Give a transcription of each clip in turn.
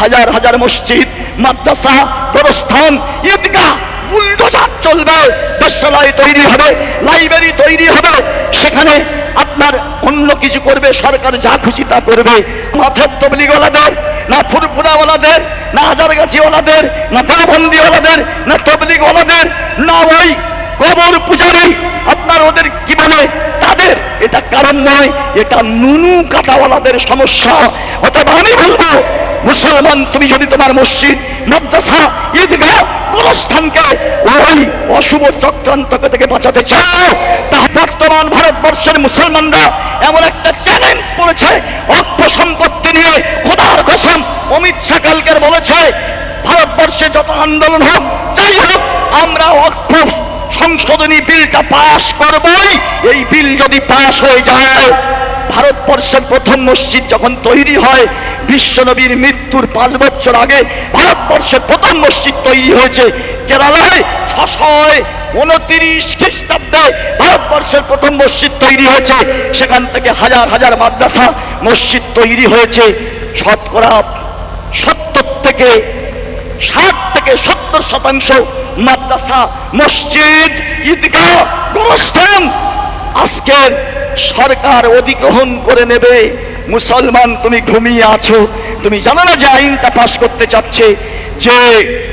হাজার হাজার মসজিদ, মাদ্রাসা প্রস্থান ঈদগাহ, বুলডোজার চলবে দেশালয় তৈরি হবে, লাইব্রেরি তৈরি হবে। সেখানে আপনার অন্য কিছু করবে, সরকার যা খুশি তা করবে। মাথার তবলিগওয়ালাদের না ফুরফুরাওয়ালাদের, না হাজারগাছিওয়ালাদের, না দেওবন্দিওয়ালাদের না তবলিগওয়ালাদের না ওই কবর পূজারি, আপনার ওদের কি বলে? তাদের এটা কারণ নয়, এটা নুনু কাটাওয়ালাদের সমস্যা। অতএব আমি বলব মুসলমান, তুমি যদি তোমার মসজিদ মাদ্রাসা, ঈদগাহ, গোরস্থানকে ওই অশুভ চক্রান্ত থেকে বাঁচাতে চাও তা বর্তমান ভারতবর্ষের মুসলমানরা এমন একটা চ্যালেঞ্জ করেছে, অর্থ সম্পত্তি নিয়ে খোদার কসম অমিত শাহ কালকের বলেছে, ভারতবর্ষে যত আন্দোলন হোক, যাই হোক, আমরা অর্থ সংশোধনী বিলটা পাশ করবই, এই বিল যদি পাশ হয়ে যায় ভারতবর্ষের প্রথম মসজিদ যখন তৈরি হয়, বিশ্বনবীর মৃত্যুর পাঁচ বছর আগে ভারতবর্ষের প্রথম মসজিদ তৈরি হয়েছে কেরালায় ছশয় উনত্রিশ খ্রিস্টাব্দে ভারতবর্ষের প্রথম মসজিদ তৈরি হয়েছে। সেখান থেকে হাজার হাজার মাদ্রাসা মসজিদ তৈরি হয়েছে। শতকরা সত্তর থেকে ষাট থেকে সত্তর শতাংশ মাদ্রাসা মসজিদ আজকের সরকার অধিগ্রহণ করে নেবে। মুসলমান, তুমি ঘুমিয়ে আছো। তুমি জানো না যে আইনটা পাশ করতে চাচ্ছে। যে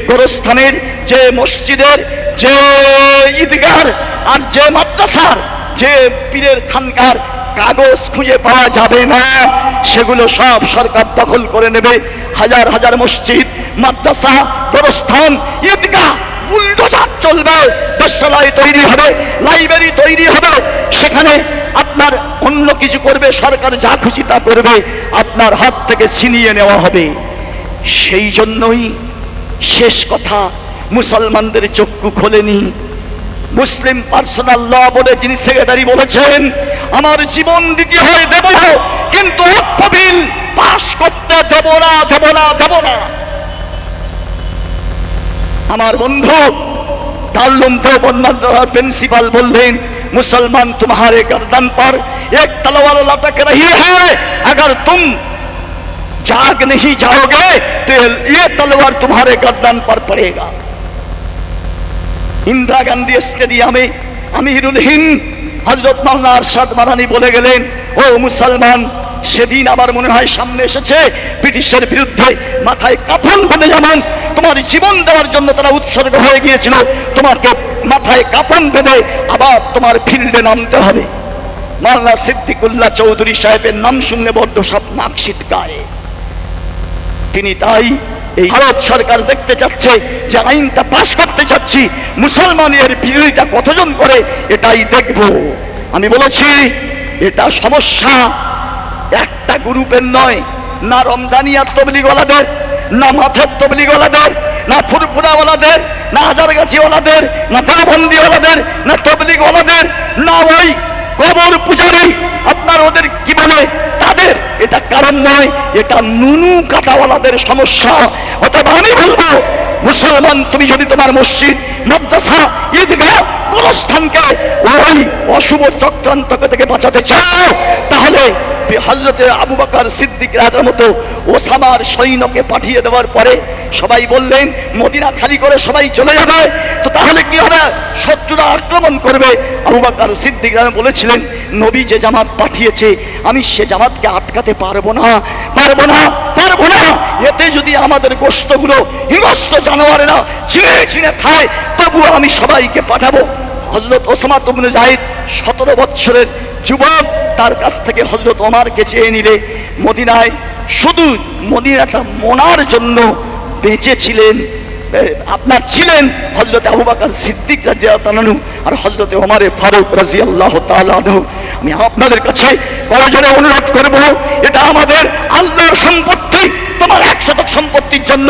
গোরস্থানের, যে মসজিদের, যে ঈদগার আর যে মাদ্রাসার, যে পীরের খানকার কাগজ খুঁজে পাওয়া যাবে না। সেগুলো সব সরকার দখল করে নেবে। হাজার হাজার মসজিদ, মাদ্রাসা, গোরস্থান, ঈদগাহ বুলডোজার চলবে দেশালয় তৈরি হবে, লাইব্রেরি তৈরি হবে। সেখানে আপনার অন্য কিছু করবে, সরকার যা খুশি তা করবে, আপনার হাত থেকে ছিনিয়ে নেওয়া হবে। সেই জন্যই শেষ কথা, মুসলমানদের চক্ষু খোলেনি। মুসলিম পার্সোনাল ল বলে যিনি সেক্রেটারি বলেছেন, আমার জীবন দিতে হয় দেব, কিন্তু অর্থ বিল পাশ করতে দেব না দেব না দেব না। আমার বন্ধু তাল্লুম দেওবন্দার प्रिंसिपल বললেন मुसलमान तुम्हारे गर्दन पर एक तलवार लटक रही है अगर तुम जाग नहीं जाओगे तो ये तलवार तुम्हारे गर्दन पर पड़ेगा ইন্দিরা গান্ধী স্টেডিয়ামে আমিরুল হিন্দ হজরত মাওলানা আরশাদ মাদানি বলে গেলেন ও মুসলমান সেদিন আবার মনে হয় সামনে এসেছে। ব্রিটিশের বিরুদ্ধে মাথায় কাফন বেঁধে যেমন তোমার জীবন দেওয়ার জন্য তারা উৎসর্গ হয়ে গিয়েছিল তোমাকে মাথায় কাফন বেঁধে আবার তোমার ফিল্ডে নামতে হবে। মাওলানা সিদ্দিকুল্লাহ চৌধুরী সাহেবের নাম শুনলে বড্ড সব নাক গায়ে তিনি তাই এই ভারত সরকার দেখতে চাচ্ছে যে আইনটা পাশ করতে চাচ্ছি, মুসলমানের বিরোধিতা কতজন করে এটাই দেখব। আমি বলেছি, এটা সমস্যা একটা গ্রুপের নয়, না রমজানিয়ার তবলিগওয়ালাদের, না মাথের তবলিগওয়ালাদের, না ফুরফুরাওয়ালাদের, না হাজারগাছিওয়ালাদের, না দেওবন্দিওয়ালাদের না তবলিগওয়ালাদের, না ওই কবর পূজারি, আপনার ওদের কি বলে? তাদের। এটা কারণ নয়, এটা নুনু কাটাওয়ালাদের সমস্যা। অতএব আমি বলব, মুসলমান, তুমি যদি তোমার মসজিদ, মাদ্রাসা, ঈদগাহ গোরস্থানকে ওই অশুভ চক্রান্ত থেকে বাঁচাতে চাও, তাহলে হজরতে আবু বাকার সিদ্দিক রাজার মতো ওসামার সৈন্যকে পাঠিয়ে দেওয়ার পরে সবাই বললেন, মদিনা খালি করে সবাই চলে যাবে, তো তাহলে কি হবে? শত্রুরা আক্রমণ করবে। আবু বাকার সিদ্দিক রাজা বলেছিলেন, নবী যে জামাত পাঠিয়েছে, আমি সে জামাতকে আটকাতে পারব না পারব না পারব না। এতে যদি আমাদের গোস্তগুলো হিংস্র জানোয়ারেরা ছিঁড়ে ছিঁড়ে খায়, তবুও আমি সবাইকে পাঠাবো। হজরত ওসমা তুমনে জাহিদ সতেরো বৎসরের যুবক, তার কাছ থেকে হজরত ওমারকে চেয়ে নিলে মদিনায় শুধু মদিনাটা মোনার জন্য বেঁচেছিলেন আপনার ছিলেন হজরত আবু বাকার সিদ্দিক রাজিয়া তালানু আর হজরত ওমারে ফারুক রাজি আল্লাহ তালানু আমি আপনাদের কাছে কয়জনে অনুরোধ করব, এটা আমাদের আল্লাহর সম্পত্তি, তোমার এক শতক সম্পত্তির জন্য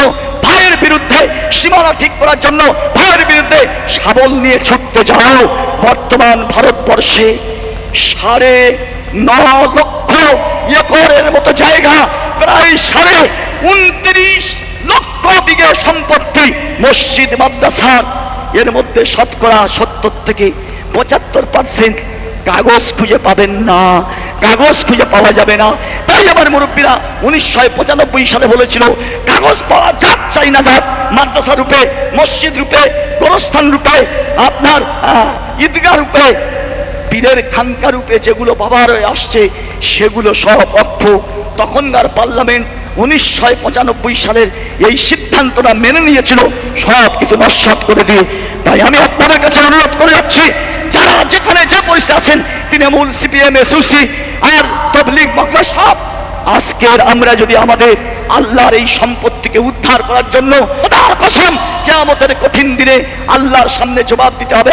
সীমানা ঠিক করার জন্য ভাইয়ের বিরুদ্ধে শাবল নিয়ে ছুটতে যাও। বর্তমান ভারতবর্ষে সাড়ে ন লক্ষ একরের মতো জায়গা, প্রায় সাড়ে উনত্রিশ লক্ষ বিঘে সম্পত্তি মসজিদ মাদ্রাসার এর মধ্যে শতকরা সত্তর থেকে পঁচাত্তর পার্সেন্ট কাগজ খুঁজে পাবেন না। কাগজ খুঁজে পাওয়া যাবে না। আমার মুরব্বীরা উনিশশো পঁচানব্বই সালে বলেছিল, কাগজ পাওয়া যাক চাই না যাক মাদ্রাসা রূপে, মসজিদ রূপে, গোরস্থান রূপে, আপনার ঈদগাহ রূপে, পীরের খানকা রূপে যেগুলো বাবার হয়ে আসছে, সেগুলো সব অক্ষ তখনকার পার্লামেন্ট উনিশশো পঁচানব্বই সালের এই সিদ্ধান্তটা মেনে নিয়েছিল, সব কিছু নস্বাত করে দিয়ে। তাই আমি আপনাদের কাছে অনুরোধ করে যাচ্ছি, যারা যেখানে যে পরিস্থিতি আছেন, তৃণমূল, সিপিএম, এসওসি আর তবলিগ মকলা সব আজকের আমরা যদি আমাদের আল্লাহর এই সম্পত্তিকে উদ্ধার করার জন্য তার কসম, কেয়ামতের কঠিন দিনে আল্লাহর সামনে জবাব দিতে হবে!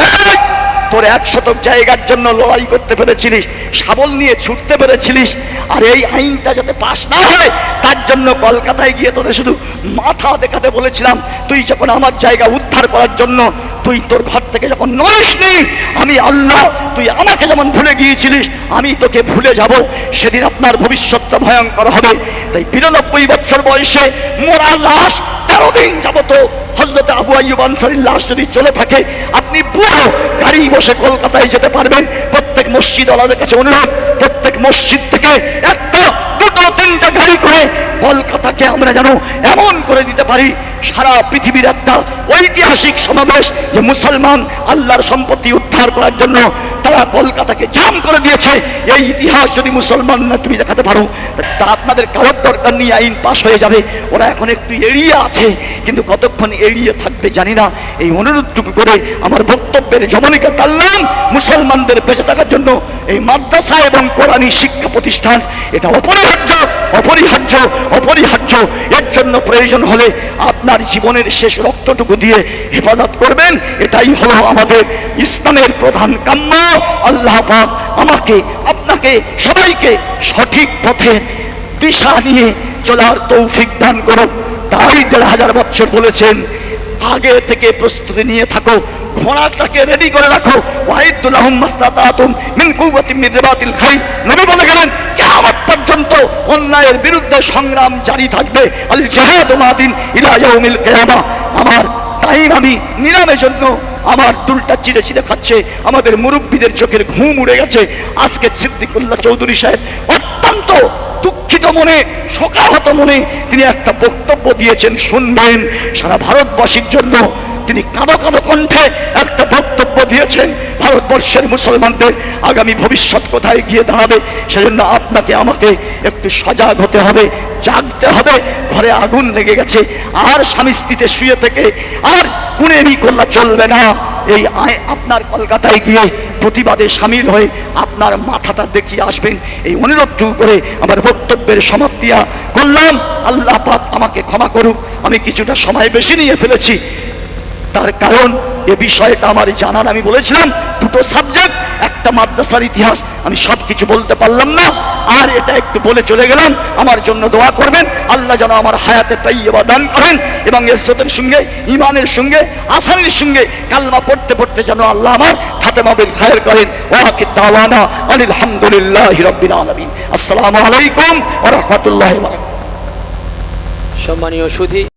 তোর এক শতক জায়গার জন্য লড়াই করতে পেরেছিলিস শাবল নিয়ে ছুটতে পেরেছিলিস, আর এই আইনটা যাতে পাশ না হয়, তার জন্য কলকাতায় গিয়ে তোরে শুধু মাথা দেখাতে বলেছিলাম, তুই যখন আমার জায়গা উদ্ধার করার জন্য, তুই তোর ঘর থেকে যখন নড়িসনি, আমি আল্লাহ, তুই আমাকে যেমন ভুলে গিয়েছিলিস, আমি তোকে ভুলে যাব, সেদিন আপনার ভবিষ্যৎটা ভয়ঙ্কর হবে। তাই বিরানব্বই বছর বয়সে মোরা লাশ তেরো দিন যাবত হজরত আবু আইয়ুব আনসারির লাশ যদি চলে থাকে, আপনি পুরো গাড়ি বসে কলকাতায় যেতে পারবেন। প্রত্যেক মসজিদ আলাদের কাছে অনুরোধ, প্রত্যেক মসজিদ থেকে একটা, দুটো, তিনটা গাড়ি করে কলকাতাকে আমরা যেন এমন করে দিতে পারি। সারা পৃথিবীর একটা ঐতিহাসিক সমাবেশ যে মুসলমান আল্লাহর সম্পত্তি উদ্ধার করার জন্য তারা কলকাতাকে জাম করে দিয়েছে। এই ইতিহাস যদি মুসলমান না তুমি দেখাতে পারো, তা আপনাদের কারোর দরকার নিয়ে আইন পাশ হয়ে যাবে। ওরা এখন একটু এড়িয়ে আছে, কিন্তু কতক্ষণ এড়িয়ে থাকবে জানি না। এই অনুরোধটুকু করে আমার বক্তব্যের জমনিকা টানলাম মুসলমানদের বেঁচে থাকার জন্য এই মাদ্রাসা এবং কোরআনী শিক্ষা প্রতিষ্ঠান, এটা অপরিহার্য অপরিহার্য অপরিহার্য। এর জন্য প্রয়োজন হলে আপনার জীবনের শেষ রক্তটুকু দিয়ে হেফাজত করবেন। এটাই হলো আমাদের ইসলামের প্রধান কাম্য। আল্লাহ পাক আমাকে, আপনাকে, সবাইকে সঠিক পথে দিশা নিয়ে চলার তৌফিক দান করুন। তাই দেড় হাজার বছর বলেছেন, আগে থেকে প্রস্তুতি নিয়ে থাকো ঘোড়াটাকে রেডি করে রাখো। নবী বলে গেলেন, কিয়ামত পর্যন্ত অন্যায়ের বিরুদ্ধে সংগ্রাম জারি থাকবে। আল মাদিন ইলা ইয়াউমিল কিয়ামা। আমার নিরামের জন্য আমার দুলটা চিড়ে চিড়ে খাচ্ছে, আমাদের মুরব্বীদের চোখের ঘুম উড়ে গেছে। আজকে সিদ্দিকুল্লাহ চৌধুরী সাহেব অত্যন্ত দুঃখিত মনে, শোকাহত মনে তিনি একটা বক্তব্য দিয়েছেন, শুনবেন। সারা ভারতবাসীর জন্য তিনি কাঁদো কাঁদো ভারতবর্ষের মুসলমানদের আগামী ভবিষ্যৎ কোথায় গিয়ে দাঁড়াবে, সেজন্য আপনাকে আমাকে একটু সজাগ হতে হবে, জাগতে হবে। ঘরে আগুন লেগে গেছে, আর স্বামী স্ত্রীতে শুয়ে থেকে আর কুনেমি করলা চলবে না। এই আপনার কলকাতায় গিয়ে প্রতিবাদে সামিল হয়ে আপনার মাথাটা দেখিয়ে আসবেন। এই অনুরোধটুকু করে আমার বক্তব্যের সমাপ্তিয়া করলাম। আল্লাহ পাক আমাকে ক্ষমা করুক, আমি কিছুটা সময় বেশি নিয়ে ফেলেছি। তার কারণ এ বিষয়টা আমার জানার আমি বলেছিলাম, দুটো সাবজেক্ট একটা মাদ্রাসার ইতিহাস, আমি সব কিছু বলতে পারলাম না, আর এটা একটু বলে চলে গেলাম, আমার জন্য দোয়া করবেন, আল্লাহ যেন আমার হায়াতে তাইয়্যিবা দান করেন, এবং ইজ্জতের সঙ্গে ইমানের সঙ্গে, আসানির সঙ্গে, কালমা পড়তে পড়তে যেন আল্লাহ আমার খাতেমা বিল খায়ের করেন ওয়াকি দাওয়ানা আনিল হামদুলিল্লাহি রাব্বিল আলামিন। আসসালামু আলাইকুম ওয়া রাহমাতুল্লাহি ওয়া সম্মানীয় সুধী